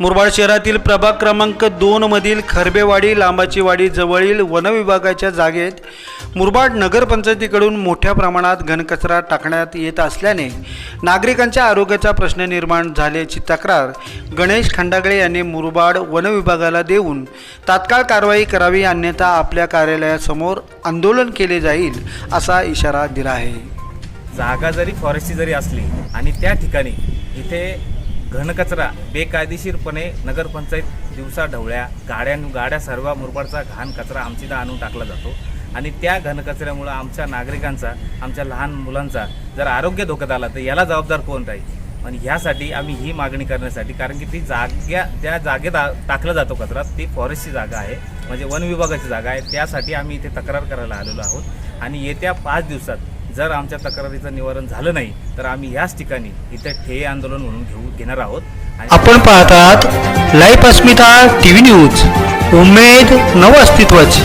मुरबाड शहरातील प्रभाग क्रमांक दोनमधील खरबेवाडी लांबाचीवाडी जवळील वनविभागाच्या जागेत मुरबाड नगरपंचायतीकडून मोठ्या प्रमाणात घनकचरा टाकण्यात येत असल्याने नागरिकांच्या आरोग्याचा प्रश्न निर्माण झाल्याची तक्रार गणेश खंडागळे यांनी मुरबाड वनविभागाला देऊन तात्काळ कारवाई करावी अन्यथा आपल्या कार्यालयासमोर आंदोलन केले जाईल असा इशारा दिला आहे. जागा जरी फॉरेस्टची जरी असली आणि त्या ठिकाणी इथे घनकचरा बेकायदेशीरपणे नगरपंचायत दिवसा ढवळ्या गाड्या गाड्या सर्व मुरबाडचा घाण कचरा आमची आणून टाकला जातो. आणि त्या घनकचऱ्यामुळं आमच्या नागरिकांचा आमच्या लहान मुलांचा जर आरोग्य धोक्यात आला तर याला जबाबदार कोण राहील? आणि ह्यासाठी आम्ही ही मागणी करण्यासाठी कारण की ती जाग्या त्या जागेत टाकला जातो कचरा ती फॉरेस्टची जागा आहे म्हणजे वन विभागाची जागा आहे त्यासाठी आम्ही इथे तक्रार करायला आलेलो आहोत. आणि येत्या पाच दिवसात जर आमच्या तक्रारीचं निवारण झालं नाही तर आम्ही याच ठिकाणी इथे ठेय आंदोलन म्हणून घेऊ घेणार आहोत. आपण पाहतात life Asmita T V news. उमेद नव अस्तित्वाची